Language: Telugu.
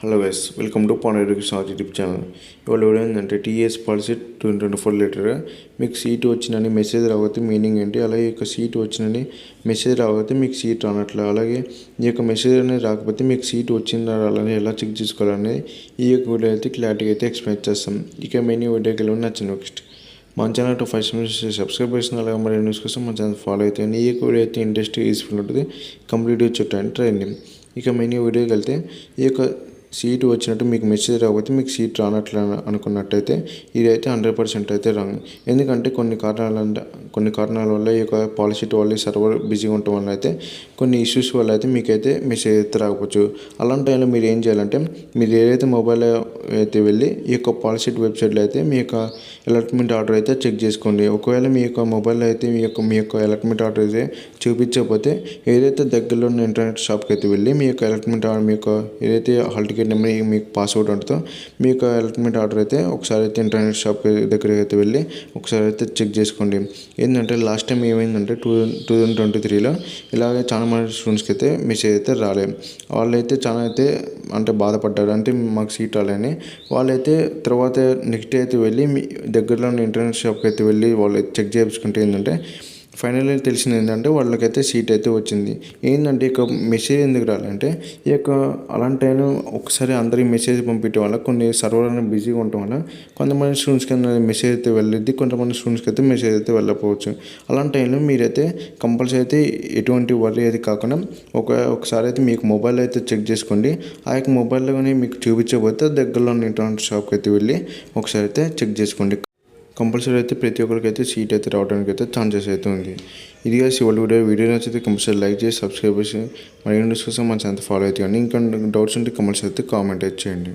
Hello guys welcome to pan education YouTube channel ఇవాళ వీడియో ఏంటంటే TS policy twenty twenty four litre మీకు సీట్ వచ్చిందని మెసేజ్ రాకపోతే మీనింగ్ ఏంటి? అలాగే ఈ యొక్క సీట్ వచ్చిందని మెసేజ్ రాకపోతే మీకు సీట్ రానట్లే. అలాగే ఈ యొక్క మెసేజ్ అనేది రాకపోతే మీకు సీట్ వచ్చిందా రాలని ఎలా చెక్ చేసుకోవాలని ఈ యొక్క వీడియో అయితే క్లారిటీగా అయితే ఎక్స్ప్లెయిన్ చేస్తాం. ఇక మెయిన్ వీడియోకి వెళ్ళి నచ్చింది నెక్స్ట్ మన channel to five minutes subscribe చేసిన అలాగే మరి న్యూస్ కోసం మన ఛానల్ ఫాలో అవుతాయి ఈ యొక్క వీడియో అయితే ఇంట్రెస్ట్ యూస్ఫుల్ ఉంటుంది. కంప్లీట్గా చుట్టండి ట్రైనింగ్ ఇక మెయిన్ వీడియోకి వెళ్తే ఈ యొక్క సీట్ వచ్చినట్టు మీకు మెసేజ్ రాకపోతే మీకు సీట్ రానట్లు అనుకున్నట్టయితే ఇదైతే హండ్రెడ్ పర్సెంట్ అయితే రాంగ్. ఎందుకంటే కొన్ని కారణాల కొన్ని కారణాల వల్ల ఈ యొక్క పాలసీ వాళ్ళు సర్వర్ బిజీగా ఉండటం వల్ల అయితే కొన్ని ఇష్యూస్ వల్ల అయితే మీకైతే మెసేజ్ అయితే రాకపోవచ్చు. అలాంటి టైంలో మీరు ఏం చేయాలంటే మీరు ఏదైతే మొబైల్ అయితే వెళ్ళి ఈ యొక్క పాలసీ వెబ్సైట్లో అయితే మీ యొక్క అలాట్మెంట్ ఆర్డర్ అయితే చెక్ చేసుకోండి. ఒకవేళ మీ యొక్క మొబైల్లో అయితే మీ యొక్క మీ యొక్క అలాట్మెంట్ ఆర్డర్ అయితే చూపించకపోతే ఏదైతే దగ్గరలో ఉన్న ఇంటర్నెట్ షాప్కి అయితే వెళ్ళి మీ యొక్క అలాట్మెంట్ ఆర్డర్ మీ యొక్క ఏదైతే హాల్ట్ టికెట్ నెంబర్ మీకు పాస్వర్డ్ ఉంటుందో మీ యొక్క అలాట్మెంట్ ఆర్డర్ అయితే ఒకసారి అయితే ఇంటర్నెట్ షాప్ దగ్గరికి అయితే వెళ్ళి ఒకసారి అయితే చెక్ చేసుకోండి. ఏంటంటే లాస్ట్ టైం ఏమైందంటే టూ టూ థౌజండ్ ట్వంటీ త్రీలో ఇలాగే చాలా మంది స్టూడెంట్స్కి అయితే మెసేజ్ అయితే రాలేదు వాళ్ళైతే చాలా అయితే అంటే బాధపడ్డారు. అంటే మాకు సీట్ రాలేని. వాళ్ళైతే తర్వాత నెక్స్ట్ డే అయితే వెళ్ళి మీ దగ్గరలో ఉన్న ఇంటర్నెట్ షాప్కి అయితే వెళ్ళి వాళ్ళు చెక్ చేయించుకుంటే ఏంటంటే ఫైనల్లీ తెలిసింది ఏంటంటే వాళ్ళకైతే సీట్ అయితే వచ్చింది. ఏంటంటే ఇక మెసేజ్ ఎందుకు రాలంటే ఈ యొక్క అలాంటి టైంలో ఒకసారి అందరికి మెసేజ్ పంపించడం వల్ల కొన్ని సర్వర్ బిజీగా ఉండటం వల్ల కొంతమంది స్టూడెంట్స్కి మెసేజ్ అయితే వెళ్ళిద్ది కొంతమంది స్టూడెంట్స్కి అయితే మెసేజ్ అయితే వెళ్ళకపోవచ్చు. అలాంటి టైంలో మీరైతే కంపల్సరీ అయితే ఎటువంటి వర్రీ అది కాకుండా ఒక ఒకసారి అయితే మీకు మొబైల్ అయితే చెక్ చేసుకోండి. ఆ యొక్క మొబైల్లో కానీ మీకు చూపించకపోతే దగ్గరలో ఉన్న ఇంటర్నెట్ షాప్కి అయితే వెళ్ళి ఒకసారి అయితే చెక్ చేసుకోండి. కంపల్సరీ అయితే ప్రతి ఒక్కరికి అయితే సీట్ అయితే రావడానికి అయితే ఛాన్సెస్ అయితే ఉంది. ఇదిగా ఇవాళ వీడియో వీడియో నచ్చితే కంపల్సరీ లైక్ చేసి సబ్స్క్రైబ్ చేసి మరి న్యూస్ కోసం మన ఛానల్ ఫాలో అవుతాయండి ఇంకా డౌట్స్ ఉంటే కంపల్సరీ అయితే కామెంట్ అయితే చేయండి.